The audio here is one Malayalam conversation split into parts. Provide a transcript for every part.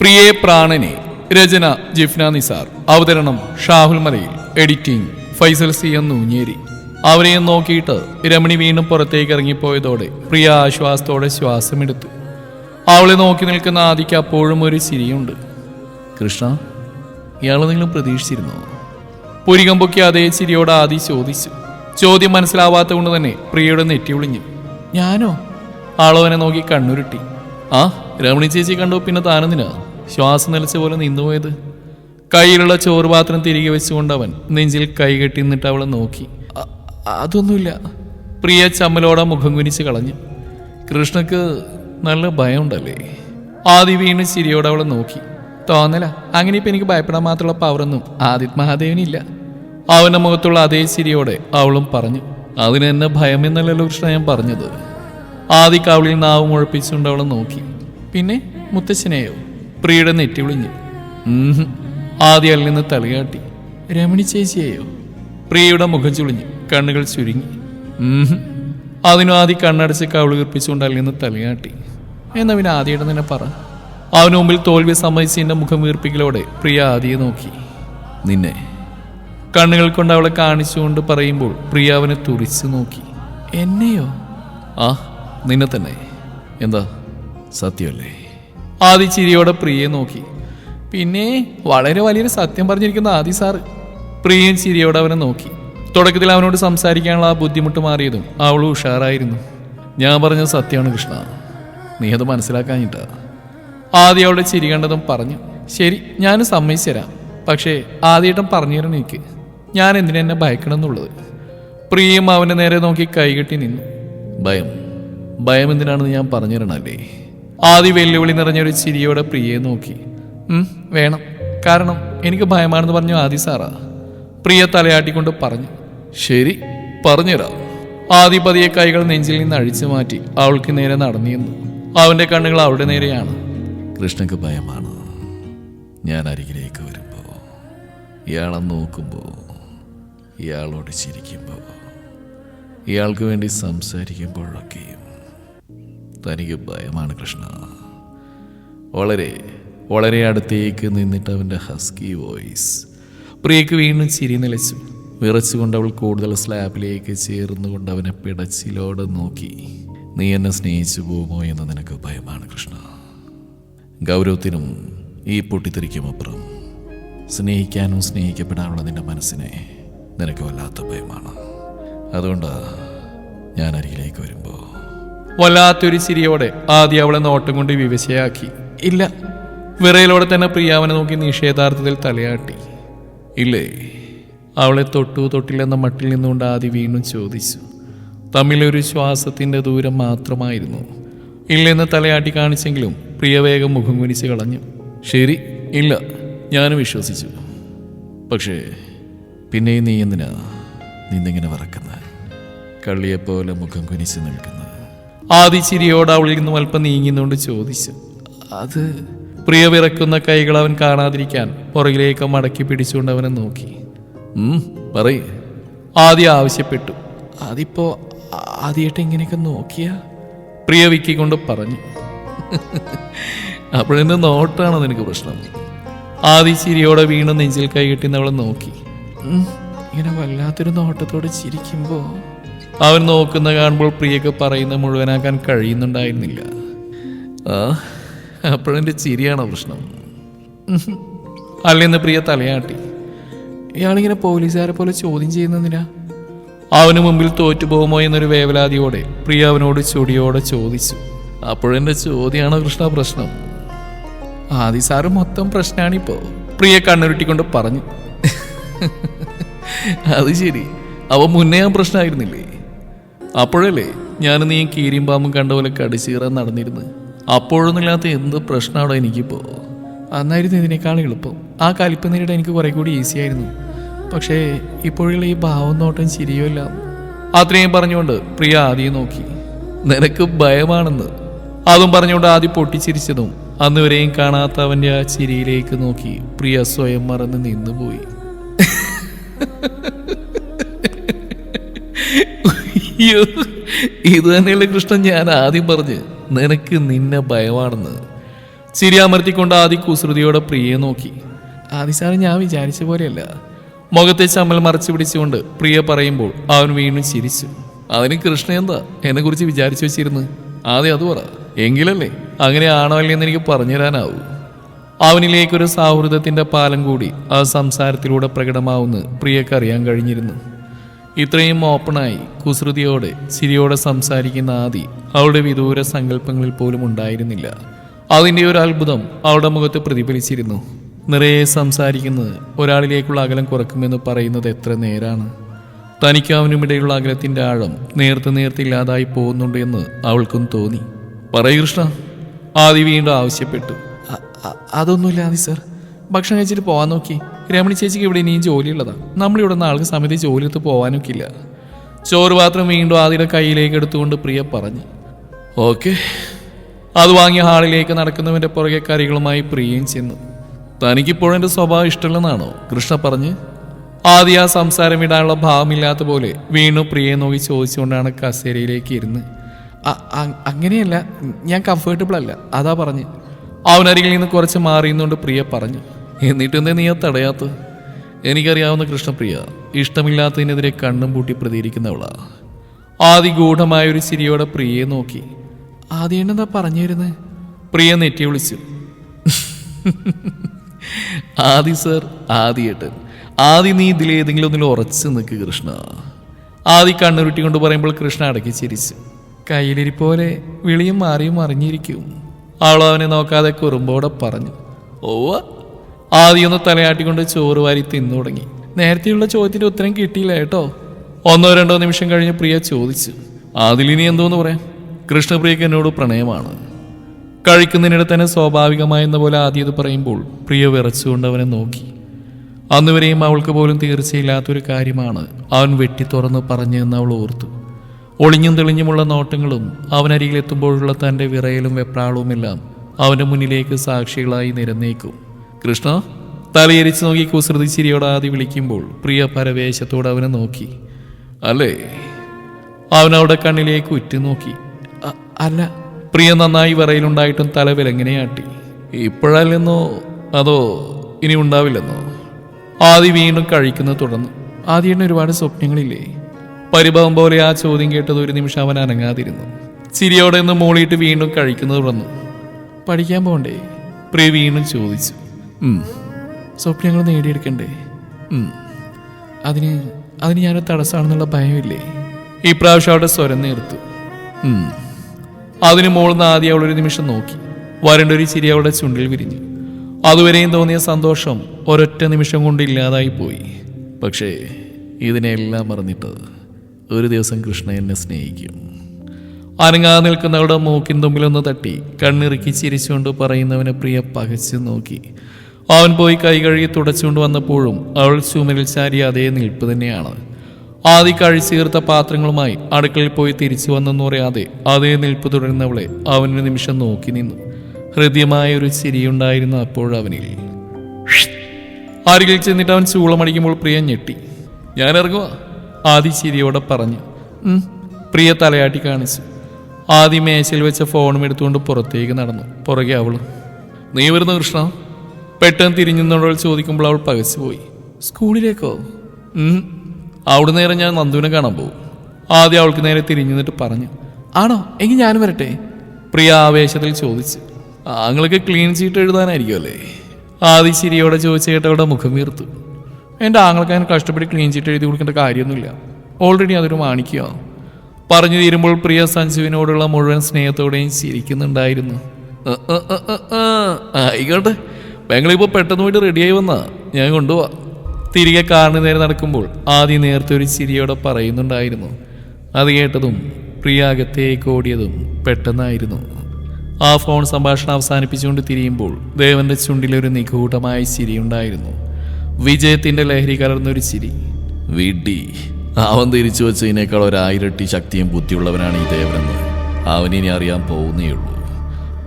പ്രിയേ പ്രാണനെ രചന ജിഫ്ന നിസാർ. അവതരണം ഷാഹുൽ മലയിൽ. എഡിറ്റിംഗ് ഫൈസൽ സി എന്ന് ഊഞ്ഞേരി അവരെയും നോക്കിയിട്ട് രമണി വീണ്ടും പുറത്തേക്ക് ഇറങ്ങിപ്പോയതോടെ പ്രിയ ആശ്വാസത്തോടെ ശ്വാസമെടുത്തു. അവളെ നോക്കി നിൽക്കുന്ന ആദിക്ക് അപ്പോഴും ഒരു ചിരിയുണ്ട്. കൃഷ്ണ ഇയാളെ നിങ്ങളും പ്രതീക്ഷിച്ചിരുന്നോ? പുരികം പൊക്കി അതേ ചിരിയോട് ആദി ചോദിച്ചു. ചോദ്യം മനസ്സിലാവാത്ത കൊണ്ട് തന്നെ പ്രിയയുടെ നെറ്റി ഒളിഞ്ഞു. ഞാനോ? ആളവനെ നോക്കി കണ്ണുരുട്ടി. ആ രമണി ചേച്ചി കണ്ടു പിന്നെ താനെന്തിനാ? ശ്വാസം നിലച്ച പോലെ നിന്നുപോയത് കയ്യിലുള്ള ചോറുപാത്രം തിരികെ വെച്ചുകൊണ്ട് അവൻ നെഞ്ചിൽ കൈ കെട്ടി നിന്നിട്ട് അവളെ നോക്കി. അതൊന്നുമില്ല. പ്രിയ ചമ്മലോടെ മുഖം കുനിച്ച് കളഞ്ഞു. കൃഷ്ണക്ക് നല്ല ഭയമുണ്ടല്ലേ? ആദി വീണ് ചിരിയോടെ അവളെ നോക്കി. തോന്നല അങ്ങനെ ഇപ്പൊ എനിക്ക് ഭയപ്പെടാൻ മാത്രമുള്ള പവറൊന്നും ആദിത് മഹാദേവനില്ല. അവന്റെ മുഖത്തുള്ള അതേ ചിരിയോടെ അവളും പറഞ്ഞു അതിന് എന്നെ ഭയമെന്നല്ലല്ലോ കൃഷ്ണ ഞാൻ പറഞ്ഞത്. ആദി കവളിൽ നാവ് മുഴപ്പിച്ചുകൊണ്ട് അവളെ നോക്കി. പിന്നെ മുത്തച്ഛനെയോ പ്രിയയുടെ നെറ്റി വിളിഞ്ഞു. ഉംഹും. ആദി നിന്ന് തലയാട്ടി രമണി ചേച്ചിയെയോ? പ്രിയയുടെ മുഖം ചുളിഞ്ഞു. കണ്ണുകൾ ചുരുങ്ങി. അതിനു ആദ്യ ആദി കണ്ണടച്ച് കവിൾ വീർപ്പിച്ചുകൊണ്ട് അതിൽ നിന്ന് തലയാട്ടി എന്നാ പിന്നെ ആദിയുടെ തന്നെ പറ. അവന് മുമ്പിൽ തോൽവി സമ്മതിച്ചതിന്റെ മുഖം വീർപ്പിക്കലോടെ പ്രിയ ആദിയെ നോക്കി. നിന്നെ. കണ്ണുകൾ കൊണ്ട് അവളെ കാണിച്ചുകൊണ്ട് പറയുമ്പോൾ പ്രിയ അവനെ തുറിച്ചു നോക്കി. എന്നെയോ? ആ നിന്നെ തന്നെ. എന്താ? സത്യമല്ലേ? ആദി ചിരിയോടെ പ്രിയെ നോക്കി. പിന്നെ വളരെ വലിയൊരു സത്യം പറഞ്ഞിരിക്കുന്ന ആദി സാർ പ്രിയൻ ചിരിയോടെ അവനെ നോക്കി. തുടക്കത്തിൽ അവനോട് സംസാരിക്കാനുള്ള ആ ബുദ്ധിമുട്ട് മാറിയതും അവൾ ഉഷാറായിരുന്നു. ഞാൻ പറഞ്ഞ സത്യമാണ് കൃഷ്ണ. നീ അത് മനസ്സിലാക്കാഞ്ഞിട്ടാ. ആദ്യം അവളുടെ ചിരി കണ്ടതും പറഞ്ഞു ശരി ഞാൻ സമ്മതിച്ചു തരാം പക്ഷേ ആദ്യമായിട്ടും പറഞ്ഞു തരണം എനിക്ക്. ഞാൻ എന്തിനെ എന്നെ ഭയക്കണം എന്നുള്ളത് പ്രിയം അവന്റെ നേരെ നോക്കി കൈകെട്ടി നിന്നു. ഭയം. ഭയം എന്തിനാണെന്ന് ഞാൻ പറഞ്ഞു തരണല്ലേ ആദ്യ വെല്ലുവിളി നിറഞ്ഞ ഒരു ചിരിയോടെ പ്രിയയെ നോക്കി. "ഉം, വേണം. കാരണം എനിക്ക് ഭയമാണെന്ന് പറഞ്ഞു ആദി സാറാ. പ്രിയ തലയാട്ടിക്കൊണ്ട് പറഞ്ഞു ശരി പറഞ്ഞുതരാം. ആദി പതിയെ കൈകൾ നെഞ്ചിൽ നിന്ന് അഴിച്ചു മാറ്റി അവൾക്ക് നേരെ നടന്നിരുന്നു. അവന്റെ കണ്ണുകൾ അവളുടെ നേരെയാണ്. കൃഷ്ണക്ക് ഭയമാണ്. ഞാൻ അരികിലേക്ക് വരുമ്പോൾ ഇയാളെ നോക്കുമ്പോൾ ഇയാളോട് ചിരിക്കുമ്പോൾ ഇയാൾക്ക് വേണ്ടി സംസാരിക്കുമ്പോഴൊക്കെയും തനിക്ക് ഭയമാണ് കൃഷ്ണ. വളരെ വളരെ അടുത്തേക്ക് നിന്നിട്ട് അവന്റെ ഹസ്കി വോയിസ്. പ്രിയക്ക് വീണ്ടും ചിരി നിലച്ചു. വിറച്ചുകൊണ്ട് അവൾ കൂടുതൽ സ്ലാബിലേക്ക് ചേർന്നുകൊണ്ട് അവനെ പിടച്ചിലോടെ നോക്കി. നീ എന്നെ സ്നേഹിച്ചു പോകുമോ എന്ന് നിനക്ക് ഭയമാണ് കൃഷ്ണ. ഗൗരവത്തിനും ഈ പൊട്ടിത്തെറിക്കും അപ്പുറം. സ്നേഹിക്കാനും സ്നേഹിക്കപ്പെടാനുള്ള നിന്റെ മനസ്സിനെ നിനക്ക് വല്ലാത്ത ഭയമാണ്. അതുകൊണ്ടാണ് ഞാൻ അരികിലേക്ക് വരുമ്പോൾ വല്ലാത്തൊരു ചിരിയോടെ ആദ്യം അവളെ നോട്ടം കൊണ്ട് വിവശയാക്കി. ഇല്ല വിറയിലോടെ തന്നെ പ്രിയാവനെ നോക്കി നിഷേധാർത്ഥത്തിൽ തലയാട്ടി. ഇല്ലേ അവളെ തൊട്ടു തൊട്ടില്ലെന്ന മട്ടിൽ നിന്നുകൊണ്ട് ആദ്യം വീണ്ടും ചോദിച്ചു. തമ്മിലൊരു ശ്വാസത്തിന്റെ ദൂരം മാത്രമായിരുന്നു. ഇല്ലെന്ന് തലയാട്ടി കാണിച്ചെങ്കിലും പ്രിയ വേഗം മുഖം കുനിച്ച് കളഞ്ഞു. ശരി ഇല്ല ഞാനും വിശ്വസിച്ചു. പക്ഷേ പിന്നെ നീ എന്തിനാ നിന്നിങ്ങനെ വറക്കുന്ന? കള്ളിയെപ്പോലെ മുഖം കുനിച്ച് നിൽക്കുന്നത് ആദി ചിരിയോട് അവളിൽ നിന്നും അല്പം നീങ്ങുന്നുകൊണ്ട് ചോദിച്ചു അത് പ്രിയ വിറക്കുന്ന കൈകൾ അവൻ കാണാതിരിക്കാൻ പുറകിലേക്ക് മടക്കി പിടിച്ചുകൊണ്ട് അവനെ നോക്കി. പറയേ. ആദി ആദ്യ ആവശ്യപ്പെട്ടു. അതിപ്പോ ആദ്യമായിട്ട് ഇങ്ങനെയൊക്കെ നോക്കിയാ? പ്രിയ വിക്കിക്കൊണ്ട് പറഞ്ഞു അപ്പോഴെന്റെ നോട്ടാണോ നിനക്ക് പ്രശ്നം? ആദി ചിരിയോടെ വീണ് നെഞ്ചിൽ കൈകെട്ടി അവളെ നോക്കി. ഇങ്ങനെ വല്ലാത്തൊരു നോട്ടത്തോടെ ചിരിക്കുമ്പോ അവൻ നോക്കുന്ന കാണുമ്പോൾ പ്രിയക്ക് പറയുന്ന മുഴുവനാക്കാൻ കഴിയുന്നുണ്ടായിരുന്നില്ല. ആ ചിരിയാണ് ചിരിയാണോ പ്രശ്നം. അല്ലെന്ന് പ്രിയ തലയാട്ടി. ഇയാളിങ്ങനെ പോലീസുകാരെ പോലെ ചോദ്യം ചെയ്യുന്നതിനാ അവന് മുമ്പിൽ തോറ്റുപോകുമോ എന്നൊരു വേവലാതിയോടെ പ്രിയ അവനോട് ചൊടിയോടെ ചോദിച്ചു. അപ്പോഴെന്റെ ചോദ്യമാണ് കൃഷ്ണ പ്രശ്നം? ആദി സാറ് മൊത്തം പ്രശ്നമാണിപ്പോ പ്രിയ കണ്ണുരുട്ടിക്കൊണ്ട് പറഞ്ഞു. അത് ശരി. അവ മുന്നേ ഞാൻ പ്രശ്നമായിരുന്നില്ലേ? അപ്പോഴല്ലേ ഞാൻ നീ കീരിയും പാമ്പും കണ്ട പോലെ കടിച്ചീറാൻ നടന്നിരുന്നു. അപ്പോഴൊന്നുമില്ലാത്ത എന്ത് പ്രശ്നമാണോ എനിക്കിപ്പോ. അന്നായിരുന്നു ഇതിനേക്കാൾ എളുപ്പം. ആ കലിപ്പ് നേരിടാൻ എനിക്ക് കുറെ കൂടി ഈസി ആയിരുന്നു. പക്ഷേ ഇപ്പോഴുള്ള ഈ ഭാവം നോട്ടം ശരിയല്ല അത്രയും പറഞ്ഞുകൊണ്ട് പ്രിയ ആദ്യം നോക്കി. നിനക്ക് ഭയമാണെന്ന്. അതും പറഞ്ഞുകൊണ്ട് ആദ്യം പൊട്ടിച്ചിരിച്ചതും അന്ന് വരെയും കാണാത്ത അവന്റെ ആ ചിരിയിലേക്ക് നോക്കി പ്രിയ സ്വയം മറന്ന് നിന്നുപോയി. അയ്യോ ഇത് തന്നെയല്ലേ കൃഷ്ണൻ? ഞാൻ ആദ്യം പറഞ്ഞ് നിനക്ക് നിന്നെ ഭയമാണെന്ന്. ചിരിയാമർത്തിക്കൊണ്ട് ആദി കുസൃതിയോടെ പ്രിയയെ നോക്കി. ആദി സാറ് ഞാൻ വിചാരിച്ച പോലെയല്ല. മുഖത്തെ ചമ്മൽ മറച്ചു പിടിച്ചുകൊണ്ട് പ്രിയ പറയുമ്പോൾ അവൻ വീണ്ടും ചിരിച്ചു. അതിന് കൃഷ്ണ എന്താ എന്നെ കുറിച്ച് വിചാരിച്ചു വെച്ചിരുന്നു? ആദ്യം അത് പറ. എങ്കിലല്ലേ അങ്ങനെ ആണോ അല്ലെന്ന് എനിക്ക് പറഞ്ഞുതരാനാവൂ. അവനിലേക്കൊരു സൗഹൃദത്തിന്റെ പാലം കൂടി ആ സംസാരത്തിലൂടെ പ്രകടമാവുന്ന് പ്രിയക്കറിയാൻ കഴിഞ്ഞിരുന്നു. ഇത്രയും ഓപ്പണായി കുസൃതിയോടെ ചിരിയോടെ സംസാരിക്കുന്ന ആദി അവളുടെ വിദൂര സങ്കല്പങ്ങളിൽ പോലും ഉണ്ടായിരുന്നില്ല. അതിന്റെ ഒരു അത്ഭുതം അവളുടെ മുഖത്ത് പ്രതിഫലിച്ചിരുന്നു. നിറയെ സംസാരിക്കുന്നത് ഒരാളിലേക്കുള്ള അകലം കുറക്കുമെന്ന് പറയുന്നത് എത്ര നേരാണ്. തനിക്കും അവനുമിടയിലുള്ള അകലത്തിന്റെ ആഴം നേർത്ത് നേർത്തില്ലാതായി പോകുന്നുണ്ട് എന്ന് അവൾക്കും തോന്നി. പറയൂ കൃഷ്ണ. ആദി വീണ്ടും ആവശ്യപ്പെട്ടു. "അ- അ- അതൊന്നുമില്ല ആദി സർ. ഭക്ഷണം കഴിച്ചിട്ട് പോവാൻ നോക്കി. രമണി ചേച്ചിക്ക് ഇവിടെ ഇനിയും ജോലിയുള്ളതാ. നമ്മളിവിടെ നാൾക്ക് സമയത്ത് ജോലി എടുത്ത് പോവാനൊക്കില്ല. ചോറ് പാത്രം വീണ്ടും ആദിയുടെ കയ്യിലേക്ക് എടുത്തുകൊണ്ട് പ്രിയ പറഞ്ഞു. ഓക്കെ. അത് വാങ്ങിയ ഹാളിലേക്ക് നടക്കുന്നവന്റെ പുറകെ കറികളുമായി പ്രിയയും ചെന്നു. തനിക്കിപ്പോഴും എന്റെ സ്വഭാവം ഇഷ്ടമുള്ളതാണോ? കൃഷ്ണ പറഞ്ഞ്. ആദ്യ ആ സംസാരം ഇടാനുള്ള ഭാവമില്ലാത്ത പോലെ വീണു പ്രിയെ നോക്കി ചോദിച്ചുകൊണ്ടാണ് കസേരയിലേക്ക് ഇരുന്ന്. "അ- അ- അങ്ങനെയല്ല. ഞാൻ കംഫർട്ടബിൾ അല്ല. അതാ പറഞ്ഞ്. അവനരികിൽ നിന്ന് കുറച്ച് മാറിയുന്നുകൊണ്ട് പ്രിയ പറഞ്ഞു. എന്നിട്ടെന്തേ നീ അത് തടയാത്ത എനിക്കറിയാവുന്ന കൃഷ്ണപ്രിയ ഇഷ്ടമില്ലാത്തതിനെതിരെ കണ്ണും പൂട്ടി പ്രതികരിക്കുന്നവളാ. ആദിഗൂഢമായ ഒരു ചിരിയോടെ പ്രിയയെ നോക്കി. ആദ്യം എന്താ പറഞ്ഞു തരുന്നേ? പ്രിയ നെറ്റി വിളിച്ചു. ആദി സർ ആദിയേട്ടൻ. ആദി നീ ഇതിലേതെങ്കിലും ഒന്നിൽ ഉറച്ചു നിൽക്ക് കൃഷ്ണ. ആദി കണ്ണുരുട്ടി കൊണ്ട് പറയുമ്പോൾ കൃഷ്ണ അടക്കി ചിരിച്ചു. കയ്യിലിരി പോലെ വിളിയും മാറിയും അറിഞ്ഞിരിക്കും. അവനെ നോക്കാതെ കുറുമ്പോടെ പറഞ്ഞു. ഓവ ആദി ഒന്ന് തലയാട്ടിക്കൊണ്ട് ചോറ് വാരി തിന്നു തുടങ്ങി. നേരത്തെയുള്ള ചോദ്യത്തിന്റെ ഉത്തരം കിട്ടിയില്ല കേട്ടോ. ഒന്നോ രണ്ടോ നിമിഷം കഴിഞ്ഞ് പ്രിയ ചോദിച്ചു അതിലിനി എന്തോന്ന് പറയാം? കൃഷ്ണപ്രിയക്ക് എന്നോട് പ്രണയമാണ്. കഴിക്കുന്നതിനിടെ തന്നെ സ്വാഭാവികമായെന്ന പോലെ ആദ്യം ഇത് പറയുമ്പോൾ പ്രിയ വിറച്ചുകൊണ്ട് അവനെ നോക്കി. അന്നുവരെയും അവൾക്ക് പോലും തീർച്ചയില്ലാത്തൊരു കാര്യമാണ് അവൻ വെട്ടി തുറന്ന് പറഞ്ഞതെന്ന് അവൾ ഓർത്തു. ഒളിഞ്ഞും തെളിഞ്ഞുമുള്ള നോട്ടങ്ങളും അവനരികിലെത്തുമ്പോഴുള്ള തന്റെ വിറയലും വെപ്രാളവുമെല്ലാം അവന്റെ മുന്നിലേക്ക് സാക്ഷികളായി നിരന്നേക്കും. കൃഷ്ണ തലയരിച്ച് നോക്കി കുസൃതി ചിരിയോടാതി വിളിക്കുമ്പോൾ പ്രിയ പരവേശത്തോട് അവനെ നോക്കി. അല്ലേ? അവൻ അവിടെ കണ്ണിലേക്ക് ഉറ്റുനോക്കി "അ- അല്ല പ്രിയ നന്നായി വിറയിലുണ്ടായിട്ടും തല വിലങ്ങനെയാട്ടി ഇപ്പോഴല്ലെന്നോ അതോ ഇനി ഉണ്ടാവില്ലെന്നോ? ആദി വീണ്ടും കഴിക്കുന്നത് തുടർന്നു. ആദിയുടെ ഒരുപാട് സ്വപ്നങ്ങളില്ലേ? പരിഭവം പോലെ ആ ചോദ്യം കേട്ടത് ഒരു നിമിഷം അവൻ അനങ്ങാതിരുന്നു. ചിരിയോടെ നിന്ന് മൂളിയിട്ട് വീണ്ടും കഴിക്കുന്നത് തുടർന്നു. പഠിക്കാൻ പോണ്ടേ? പ്രിയ വീണ്ടും ചോദിച്ചു. "ഉം. സ്വപ്നങ്ങൾ നേടിയെടുക്കണ്ടേ. അതിന് അതിന് ഞാനൊരു തടസ്സമാണെന്നുള്ള ഭയമില്ലേ? ഈ പ്രാവശ്യം അവിടെ സ്വരം നേർത്തു. അതിന് മോളിൽ നിന്ന് ആദ്യം അവളൊരു നിമിഷം നോക്കി. വരണ്ട ഒരു ചിരി അവളുടെ ചുണ്ടിൽ വിരിഞ്ഞു. അതുവരെയും തോന്നിയ സന്തോഷം ഒരൊറ്റ നിമിഷം കൊണ്ട് ഇല്ലാതായി പോയി. പക്ഷേ ഇതിനെല്ലാം മറന്നിട്ടത് ഒരു ദിവസം കൃഷ്ണ എന്നെ സ്നേഹിക്കും. അനങ്ങാതെ നിൽക്കുന്നവളുടെ മൂക്കിൻ തുമ്പിലൊന്ന് തട്ടി കണ്ണിറുക്കി ചിരിച്ചുകൊണ്ട് പറയുന്നവനെ പ്രിയ പകച്ചു നോക്കി. അവൻ പോയി കൈ കഴുകി തുടച്ചുകൊണ്ട് വന്നപ്പോഴും അവൾ ചുമരിൽ ചാരി അതേ നിൽപ്പ് തന്നെയാണ്. ആദ്യ കഴിച്ചീർത്ത പാത്രങ്ങളുമായി അടുക്കളയിൽ പോയി തിരിച്ചു വന്നെന്ന് പറയാതെ അതേ നിൽപ്പ് തുടരുന്നവളെ അവനൊരു നിമിഷം നോക്കി നിന്നു. ഹൃദ്യമായ ഒരു ചിരിയുണ്ടായിരുന്നു അപ്പോഴവനിൽ അരികിൽ ചെന്നിട്ട് അവൻ ചൂളമടിക്കുമ്പോൾ പ്രിയ ഞെട്ടി. ഞാൻ ഇറങ്ങുക ആദി ചിരിയോടെ പറഞ്ഞു. പ്രിയ തലയാട്ടി കാണിച്ചു. ആദ്യം മേശയിൽ വെച്ച ഫോണും എടുത്തുകൊണ്ട് പുറത്തേക്ക് നടന്നു. പുറകെ അവളും. നീ വരുന്നു കൃഷ്ണ? പെട്ടെന്ന് തിരിഞ്ഞുന്നവൾ ചോദിക്കുമ്പോൾ അവൾ പകച്ചുപോയി സ്കൂളിലേക്കോ. അവിടെ നേരെ ഞാൻ നന്ദുവിനെ കാണാൻ പോകും. ആദ്യം അവൾക്ക് നേരെ തിരിഞ്ഞു നിന്നിട്ട് പറഞ്ഞു ആണോ? എങ്കിൽ ഞാനും വരട്ടെ. പ്രിയ ആവേശത്തിൽ ചോദിച്ചു ആങ്ങൾക്ക് ക്ലീൻ ചീട്ട് എഴുതാനായിരിക്കും അല്ലേ? ആദ്യ ചിരിയോടെ ചോദിച്ച മുഖം വീർത്തു. എന്റെ ആങ്ങൾക്ക് അതിന് കഷ്ടപ്പെട്ട് ക്ലീൻ ചീട്ട് എഴുതി കൊടുക്കേണ്ട കാര്യമൊന്നുമില്ല. ഓൾറെഡി അതൊരു മാണിക്കുക പറഞ്ഞു തീരുമ്പോൾ പ്രിയ സഞ്ജുവിനോടുള്ള മുഴുവൻ സ്നേഹത്തോടെയും ചിരിക്കുന്നുണ്ടായിരുന്നു. "അ, അ, അ, അ, ആ, ആയിക്കോട്ടെ. പെങ്ങളിപ്പോൾ പെട്ടെന്ന് പോയിട്ട് റെഡിയായി വന്നാ. ഞാൻ കൊണ്ടുപോവാ. തിരികെ കാറിന് നേരെ നടക്കുമ്പോൾ ആദ്യം നേരത്തെ ഒരു ചിരിയോടെ പറയുന്നുണ്ടായിരുന്നു. അത് കേട്ടതും പ്രിയ അകത്തേക്ക് ഓടിയതും പെട്ടെന്നായിരുന്നു. ആ ഫോൺ സംഭാഷണം അവസാനിപ്പിച്ചുകൊണ്ട് തിരിയുമ്പോൾ ദേവന്റെ ചുണ്ടിലൊരു നിഗൂഢമായ ചിരിയുണ്ടായിരുന്നു. വിജയത്തിന്റെ ലഹരി കലർന്നൊരു ചിരി. വിഡി. അവൻ തിരിച്ചു വെച്ചതിനേക്കാൾ ഒരായിരട്ടി ശക്തിയും ബുദ്ധിയുള്ളവനാണ് ഈ ദേവനെന്ന് അവനിനി അറിയാൻ പോകുന്നേ ഉള്ളൂ.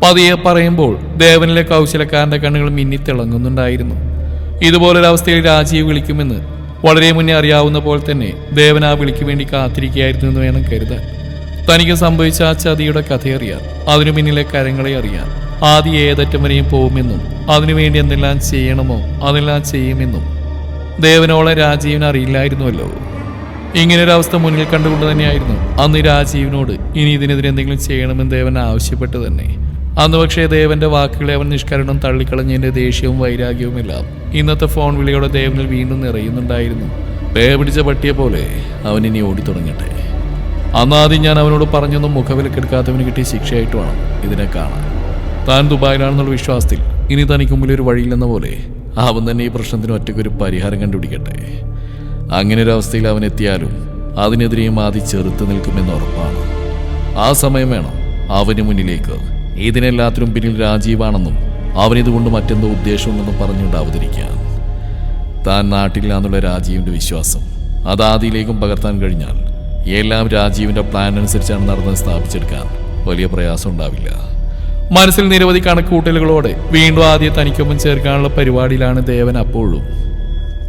പതിയെ പറയുമ്പോൾ ദേവനിലെ കൗശലക്കാരന്റെ കണ്ണുകൾ മിന്നിത്തിളങ്ങുന്നുണ്ടായിരുന്നു ഇതുപോലൊരവസ്ഥയിൽ രാജീവ് വിളിക്കുമെന്ന് വളരെ മുന്നേ അറിയാവുന്ന പോലെ തന്നെ ദേവൻ ആ വിളിക്ക് വേണ്ടി കാത്തിരിക്കുകയായിരുന്നു എന്ന് വേണം കരുതാൻ. തനിക്ക് സംഭവിച്ച ആ ചതിയുടെ കഥയറിയാൻ അതിനു പിന്നിലെ കരങ്ങളെ അറിയാൻ ആദ്യം ഏതറ്റം വരെയും പോകുമെന്നും അതിനുവേണ്ടി എന്തെല്ലാം ചെയ്യണമോ അതെല്ലാം ചെയ്യുമെന്നും ദേവനോളെ രാജീവിന് അറിയില്ലായിരുന്നുവല്ലോ. ഇങ്ങനൊരു അവസ്ഥ മുന്നിൽ കണ്ടുകൊണ്ട് തന്നെയായിരുന്നു അന്ന് രാജീവിനോട് ഇനി ഇതിനെതിരെ എന്തെങ്കിലും ചെയ്യണമെന്ന് ദേവൻ ആവശ്യപ്പെട്ടു തന്നെ. അന്ന് പക്ഷേ ദേവന്റെ വാക്കുകളെ അവൻ നിഷ്കരണം തള്ളിക്കളഞ്ഞതിന്റെ ദേഷ്യവും വൈരാഗ്യവുമില്ല. ഇന്നത്തെ ഫോൺ വിളിയോടെ ദേവനിൽ വീണ്ടും നിറയുന്നുണ്ടായിരുന്നു. പേ പിടിച്ച പട്ടിയെ പോലെ അവൻ ഇനി ഓടി തുടങ്ങട്ടെ. അന്ന് ഞാൻ അവനോട് പറഞ്ഞൊന്നും മുഖവിലക്കെടുക്കാത്തവന് കിട്ടിയ ശിക്ഷയായിട്ട് വേണം ഇതിനെ കാണാൻ. താൻ ദുബായിലാണെന്നുള്ള വിശ്വാസത്തിൽ ഇനി തനിക്ക് മുമ്പിൽ ഒരു വഴിയില്ലെന്ന പോലെ അവൻ തന്നെ ഈ പ്രശ്നത്തിന് ഒറ്റയ്ക്കൊരു പരിഹാരം കണ്ടുപിടിക്കട്ടെ. അങ്ങനെ ഒരു അവസ്ഥയിൽ അവൻ എത്തിയാലും അതിനെതിരെയും ആദ്യം ചെറുത്ത് നിൽക്കുമെന്ന് ഉറപ്പാണ്. ആ സമയം വേണം അവന് മുന്നിലേക്ക്. ഇതിനെല്ലാത്തിനും പിന്നിൽ രാജീവാണെന്നും അവനിതുകൊണ്ട് മറ്റെന്തോ ഉദ്ദേശമുണ്ടെന്നും പറഞ്ഞുകൊണ്ട് അവതരിക്കാൻ താൻ നാട്ടിലാന്നുള്ള രാജീവിന്റെ വിശ്വാസം അത് ആദിയിലേക്കും പകർത്താൻ കഴിഞ്ഞാൽ എല്ലാം രാജീവിന്റെ പ്ലാൻ അനുസരിച്ചാണ് നടന്നത് സ്ഥാപിച്ചെടുക്കാൻ വലിയ പ്രയാസം ഉണ്ടാവില്ല. മനസ്സിൽ നിരവധി കണക്കുകൂട്ടലുകളോടെ വീണ്ടും ആദ്യം തനിക്കൊപ്പം ചേർക്കാനുള്ള പരിപാടിയിലാണ് ദേവൻ അപ്പോഴും.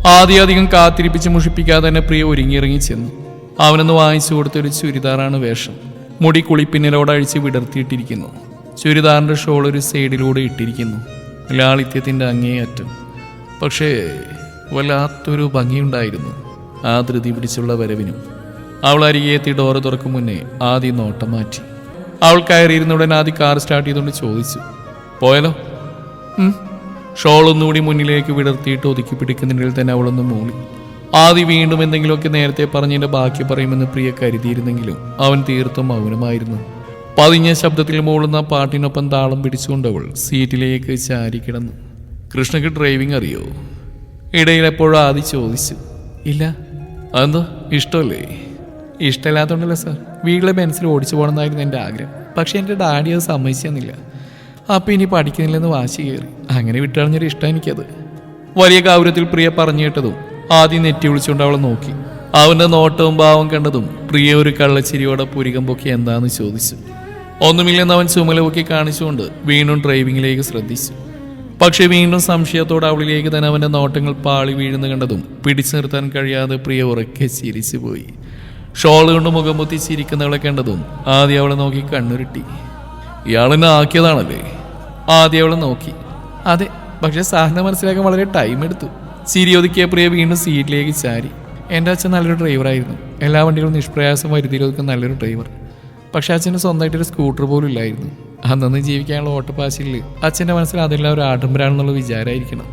ആദ്യം അധികം കാത്തിരിപ്പിച്ച് മുഷിപ്പിക്കാതെ തന്നെ പ്രിയ ഒരുങ്ങിയിറങ്ങി ചെന്നു. അവനൊന്ന് വാങ്ങിച്ചു കൊടുത്തൊരു ചുരിദാറാണ് വേഷം. മുടി കുളിപ്പിന്നലോടഴിച്ച് വിടർത്തിയിട്ടിരിക്കുന്നു. ചുരിദാറിന്റെ ഷോൾ ഒരു സൈഡിലൂടെ ഇട്ടിരിക്കുന്നു. ലാളിത്യത്തിന്റെ അങ്ങേയറ്റം. പക്ഷേ വല്ലാത്തൊരു ഭംഗിയുണ്ടായിരുന്നു ആ ധൃതി പിടിച്ചുള്ള വരവിനും. അവൾ അരികെത്തി ഡോറ് തുറക്കും മുന്നേ ആദ്യം നോട്ടം മാറ്റി. അവൾ കയറിയിരുന്ന ഉടൻ ആദ്യം കാർ സ്റ്റാർട്ട് ചെയ്തുകൊണ്ട് ചോദിച്ചു പോയാലോ? ഷോൾ ഒന്നുകൂടി മുന്നിലേക്ക് വിടർത്തിയിട്ട് ഒതുക്കി പിടിക്കുന്നതിനിടയിൽ തന്നെ അവളൊന്ന് മൂളി. ആദ്യം വീണ്ടും എന്തെങ്കിലുമൊക്കെ നേരത്തെ പറഞ്ഞതിന്റെ ബാക്കി പറയുമെന്ന് പ്രിയ കരുതിയിരുന്നെങ്കിലും അവൻ തീർത്തും മൗനമായിരുന്നു. പതിഞ്ഞ ശബ്ദത്തിൽ മൂളുന്ന പാട്ടിനൊപ്പം താളം പിടിച്ചുകൊണ്ടവൾ സീറ്റിലേക്ക് ചാരി കിടന്നു. കൃഷ്ണയ്ക്ക് ഡ്രൈവിംഗ് അറിയോ? ഇടയിൽ എപ്പോഴും ആദ്യം ചോദിച്ചു. ഇല്ല. അതെന്താ? ഇഷ്ടമല്ലേ? ഇഷ്ടമില്ലാത്തതുകൊണ്ടല്ല സാർ. വീട്ടിലെ പെൻസിൽ ഓടിച്ചു പോകണമെന്നായിരുന്നു എന്റെ ആഗ്രഹം. പക്ഷേ എന്റെ ഡാഡി അത് സമ്മതിച്ചെന്നില്ല. അപ്പം ഇനി പഠിക്കുന്നില്ലെന്ന് വാശി കയറി. അങ്ങനെ വിട്ടറിഞ്ഞൊരു ഇഷ്ടം എനിക്കത്. വലിയ ഗൗരവത്തിൽ പ്രിയ പറഞ്ഞു കേട്ടതും ആദ്യം നെറ്റി വിളിച്ചുകൊണ്ട് അവളെ നോക്കി. അവന്റെ നോട്ടവും ഭാവം കണ്ടതും പ്രിയ ഒരു കള്ളച്ചിരിയോടെ പുരികം പൊക്കി എന്താന്ന് ചോദിച്ചു. ഒന്നുമില്ലെന്ന് അവൻ ചുമലൊക്കെ കാണിച്ചുകൊണ്ട് വീണ്ടും ഡ്രൈവിംഗിലേക്ക് ശ്രദ്ധിച്ചു. പക്ഷെ വീണ്ടും സംശയത്തോടെ അവളിലേക്ക് തന്നെ അവന്റെ നോട്ടങ്ങൾ പാളി വീഴുന്നു കണ്ടതും പിടിച്ചു നിർത്താൻ കഴിയാതെ പ്രിയ ഉറക്കെ ചിരിച്ചു പോയി. ഷോൾ കൊണ്ട് മുഖം പൊത്തി ചിരിക്കുന്നവളെ കണ്ടതും ആദ്യം അവളെ നോക്കി കണ്ണുരുട്ടി. ഇയാളെന്നെ ആക്കിയതാണല്ലേ? ആദ്യം അവളെ നോക്കി. അതെ പക്ഷെ സാറിനെ മനസ്സിലാക്കാൻ വളരെ ടൈം എടുത്തു. ചിരി ഒതുക്കിയ പ്രിയ വീണ്ടും സീറ്റിലേക്ക് ചാരി. എന്റെ അച്ഛൻ നല്ലൊരു ഡ്രൈവറായിരുന്നു എല്ലാ വണ്ടികളും നിഷ്പ്രയാസം വരുതിയിലൊതുക്കുന്ന നല്ലൊരു ഡ്രൈവർ പക്ഷെ അച്ഛന് സ്വന്തമായിട്ടൊരു സ്കൂട്ടർ പോലും ഇല്ലായിരുന്നു. അന്നന്ന് ജീവിക്കാനുള്ള ഓട്ടപ്പാശിൽ അച്ഛന്റെ മനസ്സിൽ അതെല്ലാം ഒരു ആഡംബരാണെന്നുള്ള വിചാരമായിരിക്കണം.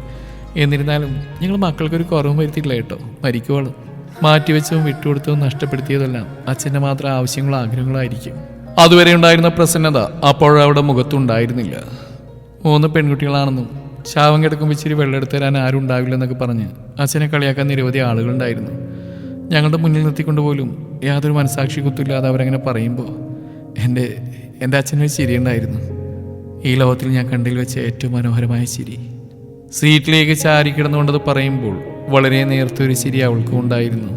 എന്നിരുന്നാലും ഞങ്ങൾ മക്കൾക്കൊരു കുറവും വരുത്തിയില്ല കേട്ടോ. മരിക്കുവോളും മാറ്റിവെച്ചതും വിട്ടുകൊടുത്തതും നഷ്ടപ്പെടുത്തിയതെല്ലാം അച്ഛന്റെ മാത്രം ആവശ്യങ്ങളും ആഗ്രഹങ്ങളും ആയിരിക്കും. അതുവരെ ഉണ്ടായിരുന്ന പ്രസന്നത അപ്പോഴവിടെ മുഖത്തുണ്ടായിരുന്നില്ല. മൂന്ന് പെൺകുട്ടികളാണെന്നും ശാവം കിടക്കുമ്പോൾ ഇച്ചിരി വെള്ളമെടുത്ത് തരാൻ ആരും ഉണ്ടാവില്ലെന്നൊക്കെ പറഞ്ഞ് അച്ഛനെ കളിയാക്കാൻ നിരവധി ആളുകളുണ്ടായിരുന്നു. ഞങ്ങളുടെ മുന്നിൽ നിർത്തിക്കൊണ്ട് പോലും യാതൊരു മനസാക്ഷി കുത്തില്ലാതെ അവരങ്ങനെ പറയുമ്പോൾ എന്റെ എന്റെ അച്ഛനൊരു ചിരി ഉണ്ടായിരുന്നു. ഈ ലോകത്തിൽ ഞാൻ കണ്ടിൽ വെച്ച ഏറ്റവും മനോഹരമായ ചിരി. സീറ്റിലേക്ക് ചാരി കിടന്നുകൊണ്ടത് പറയുമ്പോൾ വളരെ നേർത്തൊരു ചിരി അവൾക്കും ഉണ്ടായിരുന്നു.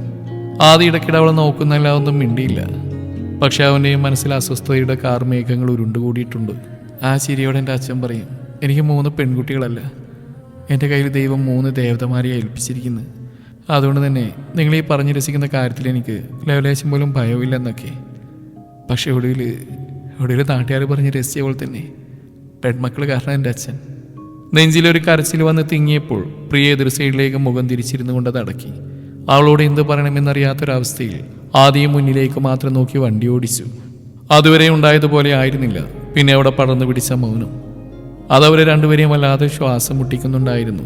ആദ്യ ഇടയ്ക്കിടെ അവളെ നോക്കുന്നല്ല ഒന്നും മിണ്ടിയില്ല. പക്ഷെ അവന്റെയും മനസ്സിൽ അസ്വസ്ഥതയുടെ കാർമേഘങ്ങൾ ഉരുണ്ടുകൂടിയിട്ടുണ്ട്. ആ ചിരിയോടെ എന്റെ അച്ഛൻ പറയും എനിക്ക് മൂന്ന് പെൺകുട്ടികളല്ല. എന്റെ കയ്യിൽ ദൈവം മൂന്ന് ദേവതമാരെ ഏൽപ്പിച്ചിരിക്കുന്നു. അതുകൊണ്ട് തന്നെ നിങ്ങൾ ഈ പറഞ്ഞു രസിക്കുന്ന കാര്യത്തിൽ എനിക്ക് ലവലേശം പോലും ഭയമില്ലെന്നൊക്കെ പക്ഷെ ഒടുവിൽ ഒടുവിൽ നാട്ടുകാർ പറഞ്ഞ് രസിച്ച പോലെ തന്നെ. പെൺമക്കൾ കാരണം എന്റെ അച്ഛൻ. നെഞ്ചിലൊരു കരച്ചിൽ വന്ന് തിങ്ങിയപ്പോൾ പ്രിയ എതിർ സൈഡിലേക്ക് മുഖം തിരിച്ചിരുന്നു കൊണ്ട് അടക്കി. അവളോട് എന്ത് പറയണമെന്നറിയാത്തൊരവസ്ഥയിൽ ആദ്യം മുന്നിലേക്ക് മാത്രം നോക്കി വണ്ടി ഓടിച്ചു. അതുവരെ ഉണ്ടായതുപോലെ ആയിരുന്നില്ല. പിന്നെ അവിടെ പടർന്നു പിടിച്ച മൗനം. അതവരെ രണ്ടുപേരെയും വല്ലാതെ ശ്വാസം മുട്ടിക്കുന്നുണ്ടായിരുന്നു.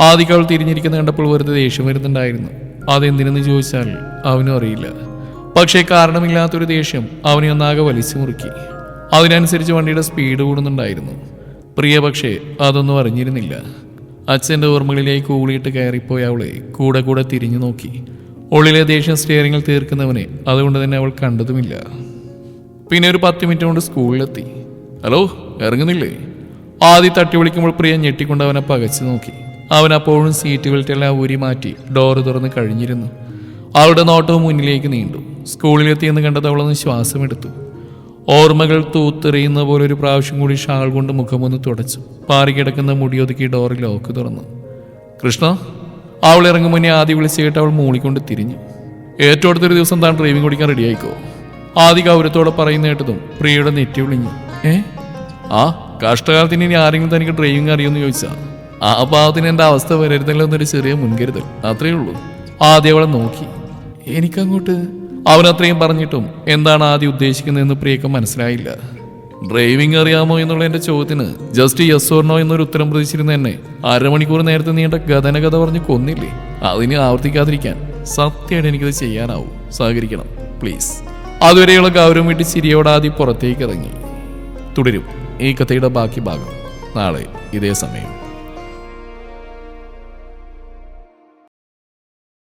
ആദ്യം അവൾ തിരിഞ്ഞിരിക്കുന്ന കണ്ടപ്പോൾ വെറുതെ ദേഷ്യം വരുന്നുണ്ടായിരുന്നു. അതെന്തിനെന്ന് ചോദിച്ചാൽ അവനും അറിയില്ല. പക്ഷേ കാരണമില്ലാത്തൊരു ദേഷ്യം അവനെ ഒന്നാകെ വലിച്ചു മുറുക്കി. അതിനനുസരിച്ച് വണ്ടിയുടെ സ്പീഡ് കൂടുന്നുണ്ടായിരുന്നു. പ്രിയ പക്ഷേ അതൊന്നും അറിഞ്ഞിരുന്നില്ല. അച്ഛന്റെ ഓർമ്മകളിലേക്ക് ഊളിയിട്ട് കയറിപ്പോയ അവളെ കൂടെ കൂടെ തിരിഞ്ഞു നോക്കി. ഉള്ളിലെ ദേഷ്യം സ്റ്റിയറിങ്ങിൽ തീർക്കുന്നവനെ അതുകൊണ്ട് തന്നെ അവൾ കണ്ടതുമില്ല. പിന്നെ ഒരു പത്ത് മിനിറ്റ് കൊണ്ട് സ്കൂളിലെത്തി. ഹലോ ഇറങ്ങുന്നില്ലേ? ആദ്യം തട്ടി വിളിക്കുമ്പോൾ പ്രിയ ഞെട്ടിക്കൊണ്ട് അവനെ പകച്ചു നോക്കി. അവൻ അപ്പോഴും സീറ്റ് വിളിച്ചെല്ലാം ഊരി മാറ്റി ഡോറ് തുറന്ന് കഴിഞ്ഞിരുന്നു. അവളുടെ നോട്ടവും മുന്നിലേക്ക് നീണ്ടു. സ്കൂളിലെത്തിയെന്ന് കണ്ടത് അവളൊന്ന് ശ്വാസമെടുത്തു. ഓർമ്മകൾ തൂത്തെറിയുന്ന പോലെ ഒരു പ്രാവശ്യം കൂടി ഷാൾ കൊണ്ട് മുഖമൊന്ന് തുടച്ചു. പാറിക്കിടക്കുന്ന മുടിയൊതുക്കി ഡോറിൽ ലോക്ക് തുറന്നു. കൃഷ്ണ അവൾ ഇറങ്ങും മുന്നേ ആദ്യം വിളിച്ച് കേട്ട് അവൾ മൂളിക്കൊണ്ട് തിരിഞ്ഞു. ഏറ്റവും അടുത്തൊരു ദിവസം താൻ ഡ്രൈവിംഗ് ഓടിക്കാൻ റെഡിയായിക്കോ ആദ്യ ഗൗരവത്തോടെ പറയുന്ന കേട്ടതും പ്രിയയുടെ നെറ്റി വിളിഞ്ഞു. ഏ? ആ കഷ്ടകാലത്തിന് ഇനി ആരെങ്കിലും തനിക്ക് ഡ്രൈവിംഗ് അറിയുമെന്ന് ചോദിച്ചാ. ആ പാവത്തിന് എന്റെ അവസ്ഥ വരരുതല്ലോ എന്നൊരു ചെറിയ മുൻകരുതൽ. അത്രയേ ഉള്ളൂ. ആദ്യം അവളെ നോക്കി. എനിക്കങ്ങോട്ട് അവൻ അത്രയും പറഞ്ഞിട്ടും എന്താണ് ആദ്യം ഉദ്ദേശിക്കുന്നതെന്ന് പ്രിയക്ക് മനസ്സിലായില്ല. ഡ്രൈവിംഗ് അറിയാമോ എന്നുള്ള എന്റെ ചോദ്യത്തിന് ജസ്റ്റ് യെസ് ഓർണോ എന്നൊരു ഉത്തരം പ്രതീക്ഷിച്ചിരുന്ന എന്നെ അരമണിക്കൂർ നേരത്തെ നീണ്ട ഗതനകഥ പറഞ്ഞ് കൊന്നില്ലേ? അതിന് ആവർത്തിക്കാതിരിക്കാൻ സത്യമായിട്ട് എനിക്കത് ചെയ്യാനാവും. സഹകരിക്കണം പ്ലീസ് അതുവരെയുള്ള ഗൗരവം വിട്ട് ചിരിയോടെ ആദ്യം പുറത്തേക്ക് ഇറങ്ങി. തുടരും ഈ കഥയുടെ ബാക്കി ഭാഗം. നാളെ ഇതേ സമയം.